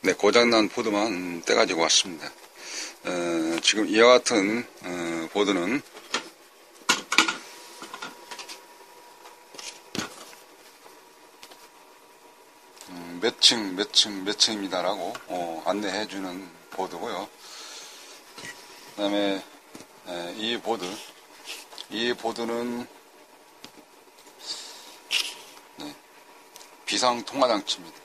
네, 고장난 보드만 떼가지고 왔습니다. 어, 지금 이와 같은 어, 보드는 음, 몇 층, 몇 층, 몇 층입니다라고 어, 안내해주는 보드고요. 그 다음에 이 보드, 이 보드는 비상 통화 장치입니다.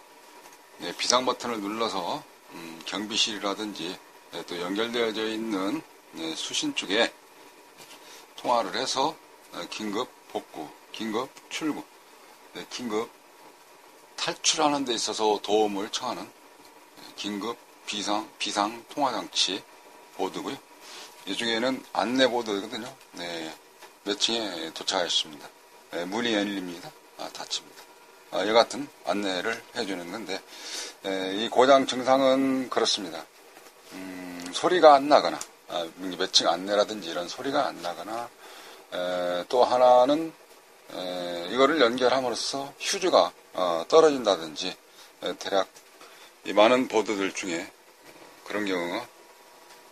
네, 비상 버튼을 눌러서 음, 경비실이라든지 네, 또 연결되어져 있는 네, 수신 쪽에 통화를 해서 어, 긴급 복구, 긴급 출구, 네, 긴급 탈출하는 데 있어서 도움을 청하는 네, 긴급 비상 비상 통화 장치 보드고요. 이 중에는 안내 보드거든요. 네, 몇 층에 도착하였습니다. 네, 문이 열립니다. 아, 닫힙니다. 아, 이 같은 안내를 해주는 건데 에, 이 고장 증상은 그렇습니다. 음, 소리가 안 나거나 아, 몇층 안내라든지 이런 소리가 안 나거나 에, 또 하나는 에, 이거를 연결함으로써 휴즈가 어, 떨어진다든지 에, 대략 이 많은 보드들 중에 그런 경우가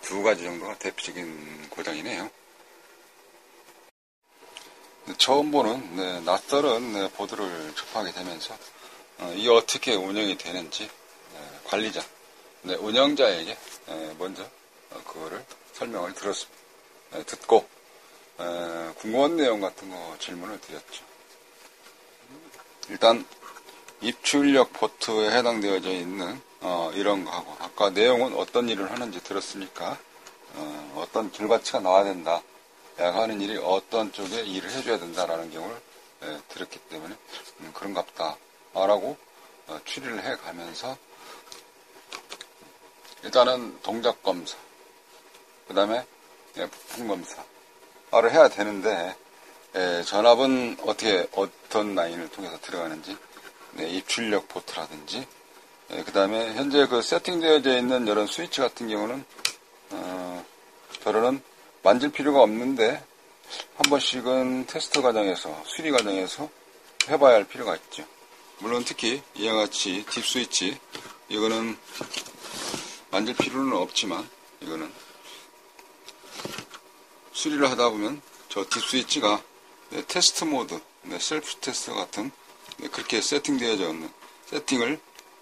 두 가지 정도가 대표적인 고장이네요. 네, 처음 보는 네, 낯설은 네, 보드를 접하게 되면서 어, 이게 어떻게 운영이 되는지 네, 관리자, 네, 운영자에게 네, 먼저 어, 그거를 설명을 들었습니다. 네, 듣고 에, 궁금한 내용 같은 거 질문을 드렸죠. 일단 입출력 포트에 해당되어져 있는 어, 이런 거 하고 아까 내용은 어떤 일을 하는지 들었으니까 어, 떤 결과치가 나와야 된다. 내가 하는 일이 어떤 쪽에 일을 해줘야 된다라는 경우를 예, 들었기 때문에 음, 그런갑다. 라고 어, 추리를 해 가면서 일단은 동작 검사 그 다음에 예, 부품 검사를 해야 되는데 예, 전압은 어떻게 어떤 라인을 통해서 들어가는지 네, 입출력 포트라든지 예, 그 다음에 현재 그 세팅되어져 있는 이런 스위치 같은 경우는 어, 저는 만질 필요가 없는데 한 번씩은 테스트 과정에서 수리 과정에서 해봐야 할 필요가 있죠. 물론 특히 이와 같이 딥 스위치 이거는 만질 필요는 없지만 이거는 수리를 하다 보면 저 딥 스위치가 네, 테스트 모드, 네, 셀프 테스트 같은 네, 그렇게 세팅되어져 있는 세팅을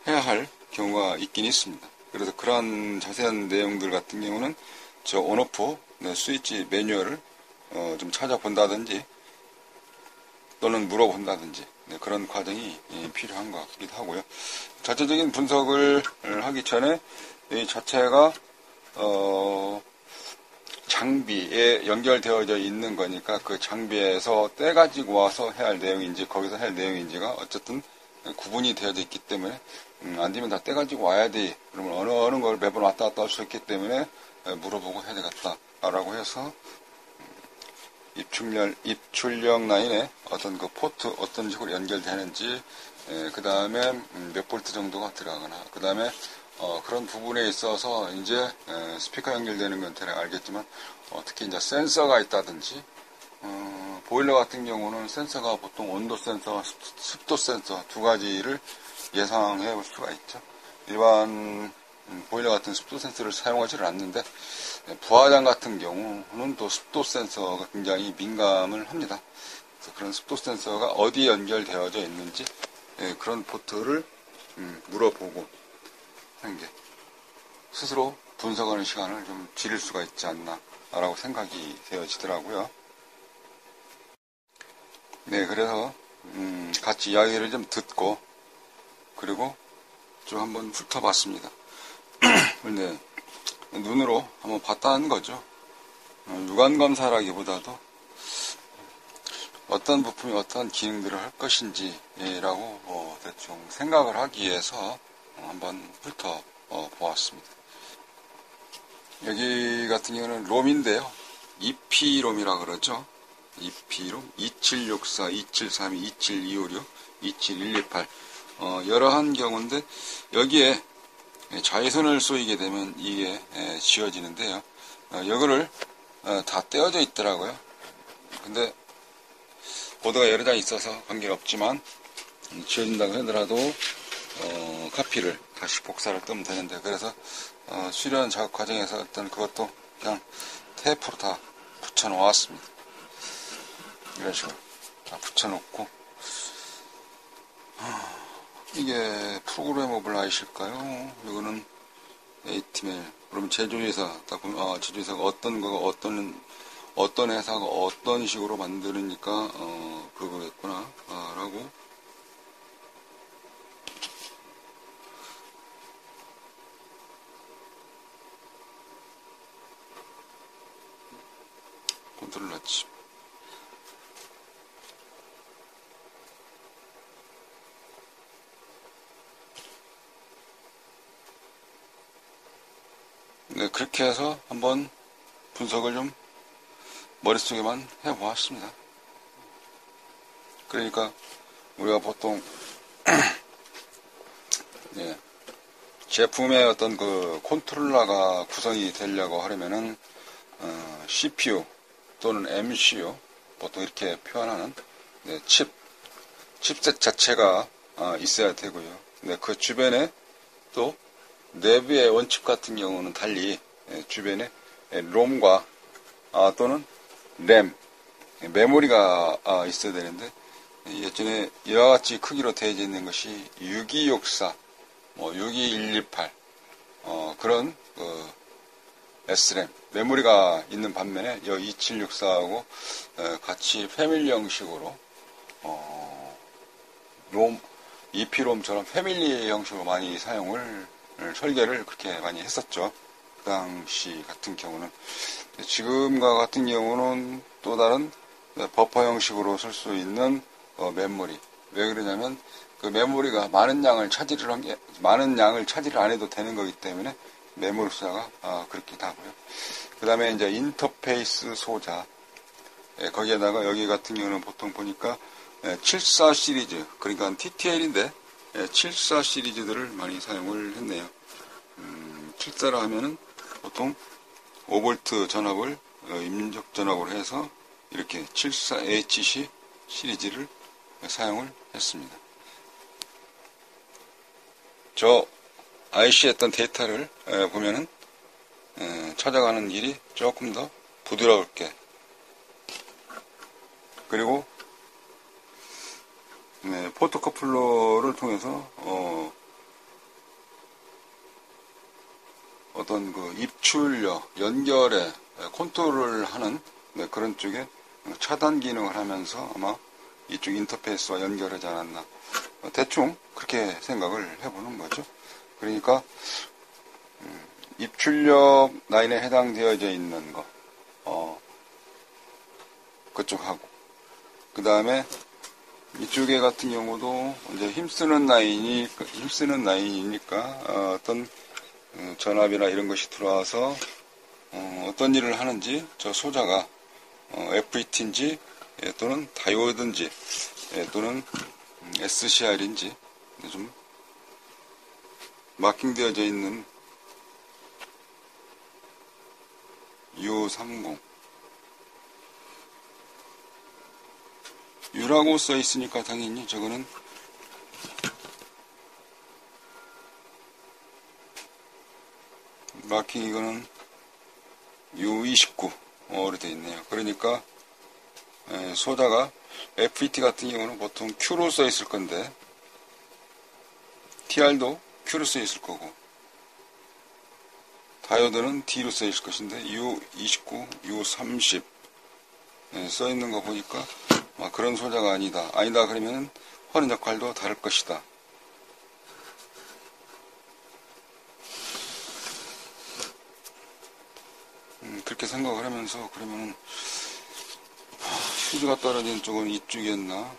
해야 할 경우가 있긴 있습니다. 그래서 그러한 자세한 내용들 같은 경우는 저 온오프 네, 스위치 매뉴얼을 어, 좀 찾아본다든지 또는 물어본다든지 네, 그런 과정이 예, 필요한 것 같기도 하고요. 자체적인 분석을 하기 전에 이 자체가 어, 장비에 연결되어져 있는 거니까 그 장비에서 떼가지고 와서 해야 할 내용인지 거기서 해야 할 내용인지가 어쨌든 구분이 되어져 있기 때문에 음, 안 되면 다 떼가지고 와야 돼. 그러면 어느 어느 걸 매번 왔다 갔다 할 수 있기 때문에 물어보고 해야 되겠다. 라고 해서 입출력, 입출력 라인에 어떤 그 포트 어떤 식으로 연결되는지 그 다음에 음, 몇 볼트 정도가 들어가거나 그 다음에 어, 그런 부분에 있어서 이제 에, 스피커 연결되는 건 대략 알겠지만 어, 특히 이제 센서가 있다든지 어, 보일러 같은 경우는 센서가 보통 온도 센서, 습도 센서 두 가지를 예상해 볼 수가 있죠. 일반 음, 보일러 같은 습도 센서를 사용하지를 않는데 예, 부화장 같은 경우는 또 습도 센서가 굉장히 민감을 합니다. 그래서 그런 습도 센서가 어디 연결되어져 있는지 예, 그런 포트를 음, 물어보고 하는 게 스스로 분석하는 시간을 좀 지릴 수가 있지 않나라고 생각이 되어지더라고요. 네, 그래서 음, 같이 이야기를 좀 듣고 그리고 좀 한번 훑어봤습니다. 근데 눈으로 한번 봤다는 거죠. 어, 육안 검사라기보다도 어떤 부품이 어떤 기능들을 할 것인지라고 어, 대충 생각을 하기 위해서 한번 훑어 보았습니다. 여기 같은 경우는 롬인데요. EP롬이라 그러죠. EP롬 2764, 2732, 27256, 27128 어, 여러한 경우인데 여기에 자외선을 쏘이게 되면 이게 지워지는데요. 어, 이거를 어, 다 떼어져 있더라고요. 근데 보드가 여러 장 있어서 관계가 없지만 음, 지워진다고 하더라도 어, 카피를 다시 복사를 뜨면 되는데 그래서 어, 수련 작업 과정에서 어떤 그것도 그냥 테이프로 다 붙여 놓았습니다. 이런 식으로 다 붙여 놓고 이게 프로그래머블 아이실까요? 이거는 에이티메일. 그러면 제조회사 딱 보면 아 제조회사가 어떤 거가 어떤 어떤 회사가 어떤 식으로 만드니까 어 그거겠구나 아, 라고 컨트롤 넣지. 네, 그렇게 해서 한번 분석을 좀 머릿속에만 해보았습니다. 그러니까 우리가 보통 네, 제품의 어떤 그 컨트롤러가 구성이 되려고 하려면은 어, CPU 또는 MCU 보통 이렇게 표현하는 네, 칩 칩셋 자체가 어, 있어야 되고요. 네, 그 주변에 또 내부의 원칙 같은 경우는 달리 예, 주변에 예, 롬과 아, 또는 램 예, 메모리가 아, 있어야 되는데 예, 예전에 이와 같이 크기로 되어져 있는 것이 6264, 뭐 62128 어, 그런 그 SRAM 메모리가 있는 반면에 여 2764하고 같이 패밀리 형식으로 어, 롬 EP롬처럼 패밀리 형식으로 많이 사용을 설계를 그렇게 많이 했었죠. 그 당시 같은 경우는. 지금과 같은 경우는 또 다른 버퍼 형식으로 쓸 수 있는 어, 메모리. 왜 그러냐면 그 메모리가 많은 양을 차지를 한 게, 많은 양을 차지를 안 해도 되는 거기 때문에 메모리 숫자가 아, 그렇게 다고요. 그 다음에 이제 인터페이스 소자. 예, 거기에다가 여기 같은 경우는 보통 보니까 예, 74 시리즈, 그러니까 TTL인데 74 시리즈들을 많이 사용을 했네요. 음, 74라 하면은 보통 5V 전압을 어, 입력 전압으로 해서 이렇게 74HC 시리즈를 사용을 했습니다. 저 IC 했던 데이터를 에, 보면은 에, 찾아가는 길이 조금 더 부드럽게 그리고 네, 포토커플러를 통해서 어, 어떤 그 입출력, 연결에 컨트롤을 하는 네, 그런 쪽에 차단 기능을 하면서 아마 이쪽 인터페이스와 연결하지 않았나. 어, 대충 그렇게 생각을 해보는 거죠. 그러니까 음, 입출력 라인에 해당되어져 있는 거, 어, 그쪽하고 그 다음에 이쪽에 같은 경우도 이제 힘쓰는 라인이 힘쓰는 라인이니까 어, 떤 어, 전압이나 이런 것이 들어와서 어, 떤 일을 하는지 저 소자가 어, FET인지 예, 또는 다이오드인지 예, 또는 SCR인지 좀 마킹되어져 있는 U30 U라고 써 있으니까 당연히 저거는 마킹 이거는 U29어로 되어 있네요. 그러니까 소다가 FET 같은 경우는 보통 Q로 써 있을 건데 TR도 Q로 써 있을 거고 다이오드는 D로 써 있을 것인데 U29, U30 써 있는 거 보니까 아, 그런 소자가 아니다. 아니다 그러면 하는 역할도 다를 것이다. 음, 그렇게 생각을 하면서 그러면은 휴지가 떨어진 쪽은 이쪽이었나?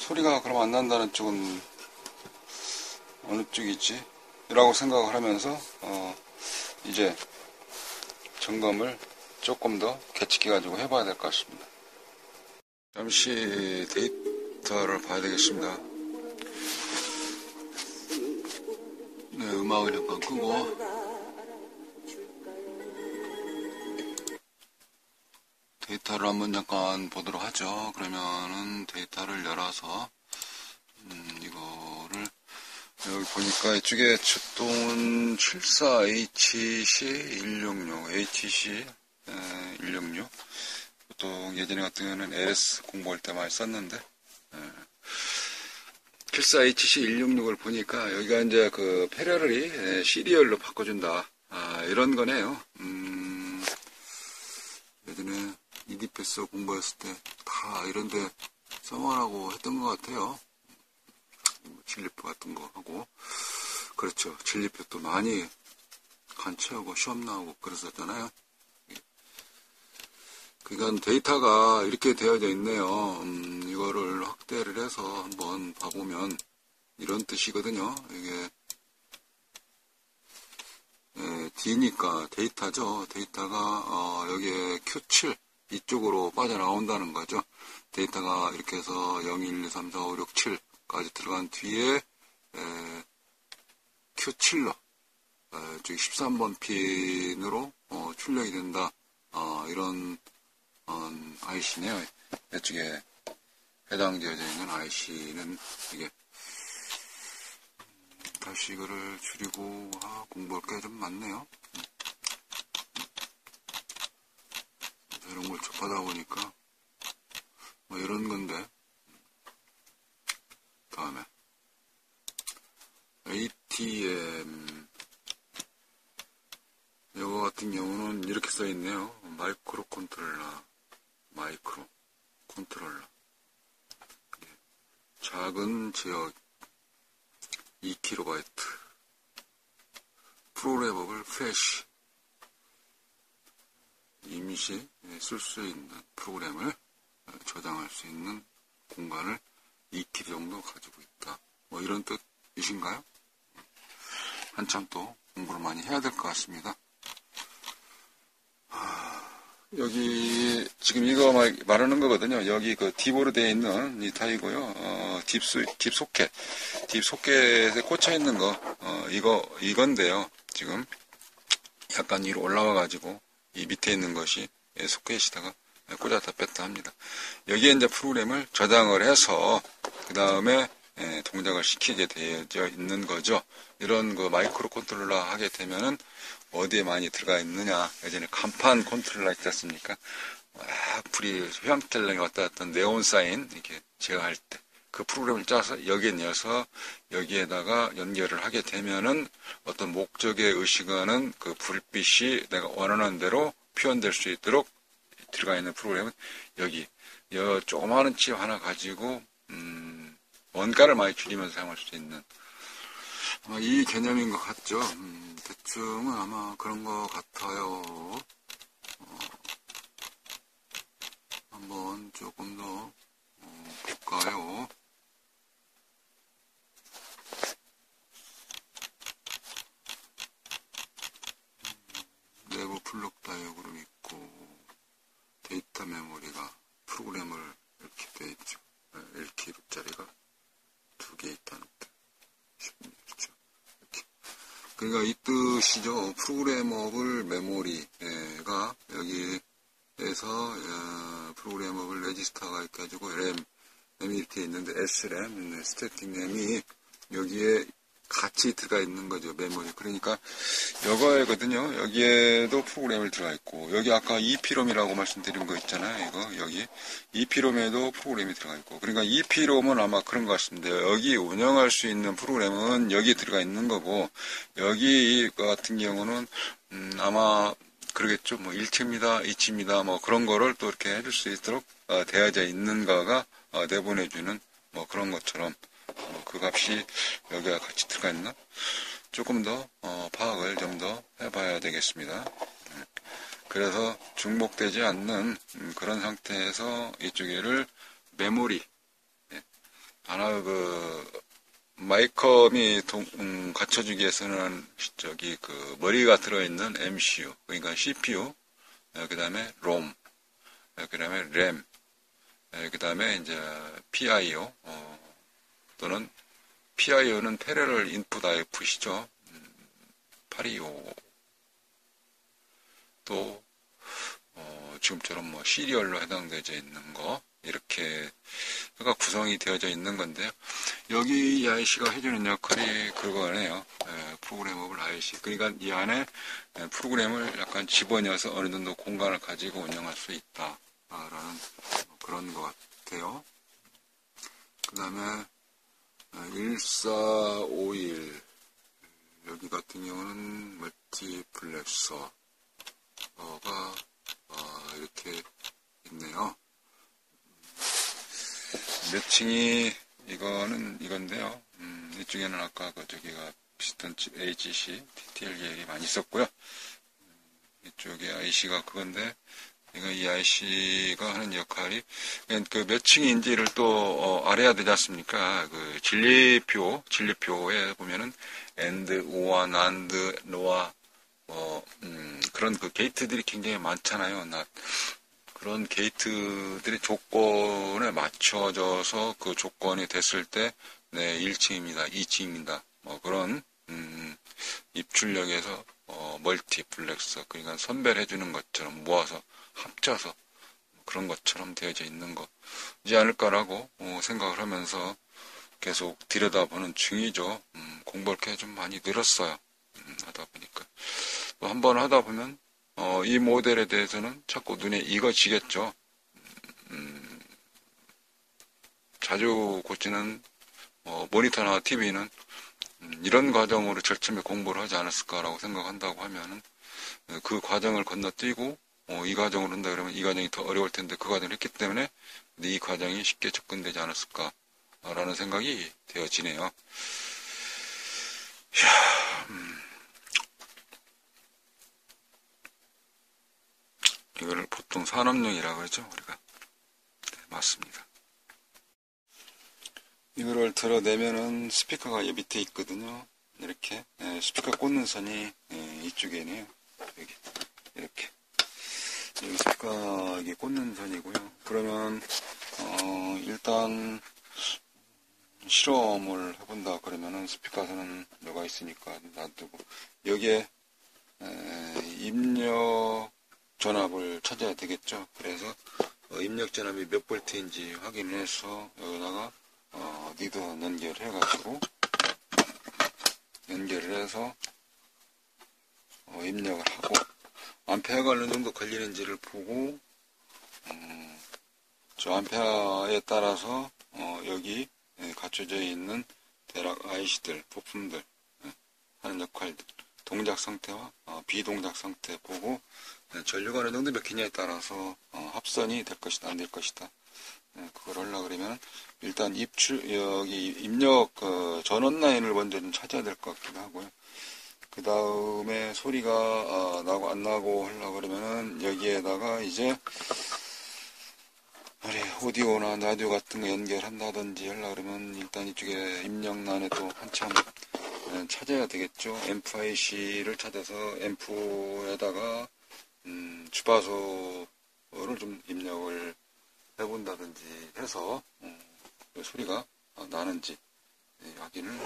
소리가 그럼 안 난다는 쪽은 어느 쪽이지? 라고 생각을 하면서 어, 이제 점검을 조금 더 개측해 가지고 해봐야 될 것 같습니다. 잠시 데이터를 봐야 되겠습니다. 네, 음악을 잠깐 끄고 데이터를 한번 잠깐 보도록 하죠. 그러면은 데이터를 열어서 여기 보니까 이쪽에 출동은 74HC166, HC166. 보통 예전에 같은 경우는 LS 공부할 때 많이 썼는데, 74HC166을 보니까 여기가 이제 그 페러리 시리얼로 바꿔준다. 아, 이런 거네요. 음, 예전에 이디패스 공부했을 때 다 이런데 써머라고 했던 것 같아요. 뭐 진리표 같은 거 하고. 그렇죠. 진리표 또 많이 간취하고 시험 나오고 그랬었잖아요. 그러니까 데이터가 이렇게 되어져 있네요. 음, 이거를 확대를 해서 한번 봐보면 이런 뜻이거든요. 이게 예, D니까 데이터죠. 데이터가 어, 여기에 Q7 이쪽으로 빠져나온다는 거죠. 데이터가 이렇게 해서 0, 1, 2, 3, 4, 5, 6, 7까지 들어간 뒤에 에, Q7로 에, 저기 13번 핀으로 어, 출력이 된다. 어, 이런 어, IC네요. 이쪽에 해당되어져 있는 IC는 이게 음, 다시 이거를 줄이고 아, 공부할 게 좀 많네요. 음. 이런 걸 접하다 보니까 뭐 이런 건데 다음에 ATM 이거 같은 경우는 이렇게 써 있네요. 마이크로 컨트롤러, 마이크로 컨트롤러. 작은 지역 2kB 프로그래머블 플래시 임시 쓸 수 있는 프로그램을 저장할 수 있는 공간을 2kB 정도 가지고 있다. 뭐 이런 뜻이신가요? 한참 또 공부를 많이 해야 될 것 같습니다. 여기 지금 이거 말, 말하는 거거든요. 여기 그 딥으로 되어 있는 이 타이고요. 어, 딥, 소켓, 딥 소켓에 꽂혀 있는 거 어, 이거 이건데요. 지금 약간 위로 올라와 가지고 이 밑에 있는 것이 소켓에다가 꽂았다 뺐다 합니다. 여기에 이제 프로그램을 저장을 해서 그 다음에 동작을 시키게 되어 있는 거죠. 이런 그 마이크로 컨트롤러 하게 되면은 어디에 많이 들어가 있느냐. 예전에 간판 컨트롤러 있지 않습니까? 막 불이 휘황텔랑이 왔다 갔던 네온 사인 이렇게 제어할 때 그 프로그램을 짜서 여기에 넣어서 여기에다가 연결을 하게 되면은 어떤 목적에 의식하는 그 불빛이 내가 원하는 대로 표현될 수 있도록 들어가 있는 프로그램은 여기 여 조그마한 칩 하나 가지고 음, 원가를 많이 줄이면서 사용할 수 있는 아마 이 개념인 것 같죠. 음, 대충은 아마 그런 것 같아요. 어, 한번 조금 더 어, 볼까요? 음, 내부 플럭 다이어그램 있고 데이터 메모리가 프로그램을 이렇게 돼 있죠. 1kb짜리가 두 개 있다는 뜻. 그렇죠. 이렇게. 그러니까 이 뜻이죠. 프로그래머블 메모리가 여기에서 어, 프로그래머블 레지스터가 있가지고 램, 램이 이렇게 있는데 SRAM, 스태틱 램이 여기에 같이 들어가 있는 거죠, 메모리. 그러니까, 여거에거든요. 여기에도 프로그램을 들어가 있고, 여기 아까 EPROM이라고 말씀드린 거 있잖아요, 이거, 여기. EPROM에도 프로그램이 들어가 있고. 그러니까 EPROM은 아마 그런 것 같습니다. 여기 운영할 수 있는 프로그램은 여기 들어가 있는 거고, 여기 같은 경우는, 음, 아마, 그러겠죠. 뭐, 1치입니다, 2치입니다, 뭐, 그런 거를 또 이렇게 해줄 수 있도록, 어, 되어져 있는 거가, 어, 내보내주는, 뭐, 그런 것처럼, 어, 그 값이 여기가 같이 들어가 있나? 조금 더 어, 파악을 좀 더 해봐야 되겠습니다. 음, 그래서 중복되지 않는 음, 그런 상태에서 이쪽에를 메모리 예, 하나 그 마이컴이 동, 음, 갖춰주기 위해서는 저기 그 머리가 들어있는 MCU 그러니까 CPU 그 다음에 ROM 그 다음에 RAM 그 다음에 이제 PIO 어, 또는 PIO는 패러럴 인풋 IF시죠. 825. 또, 어, 지금처럼 뭐 시리얼로 해당되어 있는 거, 이렇게 가 구성이 되어져 있는 건데요. 여기 이 IC가 해주는 역할이 그거네요. 예, 프로그래머블 IC. 그러니까 이 안에 예, 프로그램을 약간 집어넣어서 어느 정도 공간을 가지고 운영할 수 있다. 라는 그런 것 같아요. 그 다음에 1451 여기 같은 경우는 멀티플렉서가 어, 이렇게 있네요. 몇 층이 이거는 이건데요. 음, 이쪽에는 아까 그 저기가 비슷한 집 AGC, TTL 계열이 많이 있었고요. 음, 이쪽에 IC가 그건데 이거 이 IC가 하는 역할이 그 몇 층인지를 또 어, 알아야 되지 않습니까? 그 진리표 진리표에 보면은 엔드, 오와, 난드, 노아 뭐 음, 그런 그 게이트들이 굉장히 많잖아요. 나 그런 게이트들의 조건에 맞춰져서 그 조건이 됐을 때, 네, 1층입니다, 2층입니다. 뭐 그런, 음, 입출력에서, 어, 멀티 플렉서, 그러니까 선별해 주는 것처럼 모아서, 합쳐서, 그런 것처럼 되어져 있는 거지 않을까라고 어, 생각을 하면서 계속 들여다보는 중이죠. 음, 공부할 게 좀 많이 늘었어요. 음, 하다 보니까. 또 한 번 하다 보면 어, 이 모델에 대해서는 자꾸 눈에 익어지겠죠. 음, 자주 고치는 어, 모니터나 TV는 음, 이런 과정으로 처음에 공부를 하지 않았을까라고 생각한다고 하면은 어, 그 과정을 건너뛰고 어, 이 과정을 한다 그러면 이 과정이 더 어려울 텐데 그 과정을 했기 때문에 이 과정이 쉽게 접근되지 않았을까라는 생각이 되어지네요. 이야, 음. 이거를 보통 산업용이라고 하죠, 우리가. 네, 맞습니다. 이거를 들어내면은 스피커가 이 밑에 있거든요. 이렇게 네, 스피커 꽂는 선이 네, 이쪽에네요. 여기 이렇게 여기 이게 꽂는 선이고요. 그러면 어, 일단 실험을 해본다 그러면은 스피커 선은 여가 있으니까 놔두고 여기에 에, 입력 전압을 찾아야 되겠죠. 그래서 어, 입력 전압이 몇 볼트인지 확인해서 여기다가 어, 니드 연결해가지고 연결을 해서 어, 입력을 하고 암페어가 어느 정도 걸리는지를 보고 음, 저 암페어에 따라서 어, 여기 예, 갖춰져 있는 대략 IC들 부품들 예, 하는 역할들 동작 상태와 어, 비동작 상태 보고 네, 전류가 어느 정도 몇 ኪ냐에 따라서 어, 합선이 될 것이다 안 될 것이다 네, 그걸 하려 그러면 일단 입출 여기 입력 그 전원 라인을 먼저 좀 찾아야 될 것 같기도 하고요 그 다음에 소리가 어, 나고 안 나고 하려 그러면은 여기에다가 이제 우리 오디오나 라디오 같은 거 연결한다든지 하려 그러면 일단 이쪽에 입력란에 또 한참 네, 찾아야 되겠죠. 앰프 IC를 찾아서 앰프에다가 음, 주파수를 좀 입력을 해본다든지 해서 음, 그 소리가 나는지 예, 확인을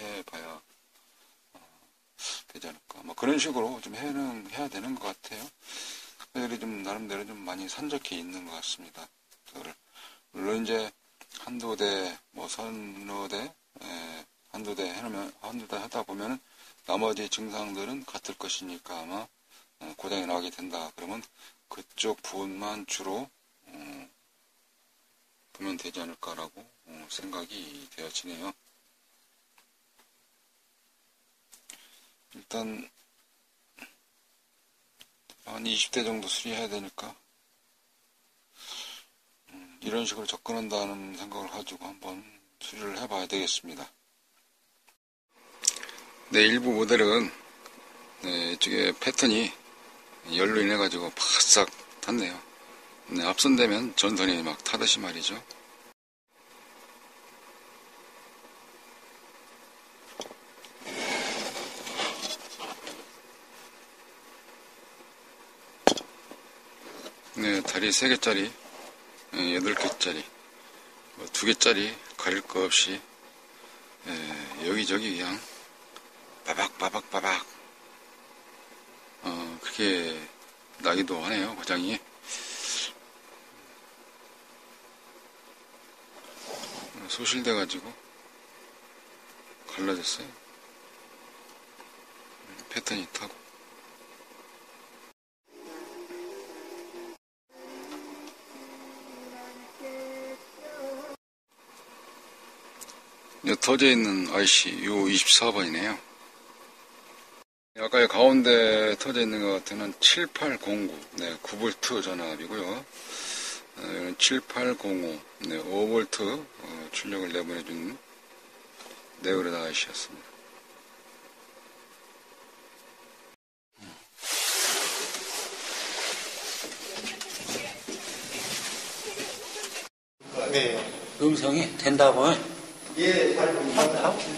해봐야 어, 되지 않을까. 뭐 그런 식으로 좀 해는 해야 되는 것 같아요. 애들이 좀 나름대로 좀 많이 산적해 있는 것 같습니다. 그거를 물론 이제 한두 대, 뭐 서너 대, 예, 한두 대 해놓으면 한두 대 하다 보면은 나머지 증상들은 같을 것이니까 아마 어, 고장이 나게 된다. 그러면 그쪽 부분만 주로 어, 보면 되지 않을까라고 어, 생각이 되어지네요. 일단 한 20대 정도 수리해야 되니까 음, 이런 식으로 접근한다는 생각을 가지고 한번 수리를 해봐야 되겠습니다. 네, 일부 모델은 네, 이쪽에 패턴이 열로 인해 가지고 바싹 탔네요. 네, 앞선되면 전선이 막 타듯이 말이죠. 네, 다리 3개짜리, 8개짜리, 2개짜리 뭐 가릴 거 없이 예, 여기저기 그냥 바박바박 바박 어, 그렇게 나기도 하네요, 고장이. 소실돼가지고 갈라졌어요. 패턴이 타고. 터져 있는 IC 요 24번이네요. 아까 가운데 터져 있는 것 같은 7809, 네, 9V 전압이고요. 어, 이건 7805, 네, 5V 어, 출력을 내보내준 네오레드 IC였습니다. 네. 음성이 된다고. 예, 잘.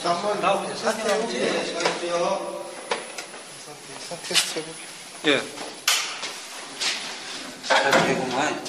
자, 한번 나오세요. 사진 한번 예, 수고하십시오. 테스트 해볼게요. 예. 잘 되구만.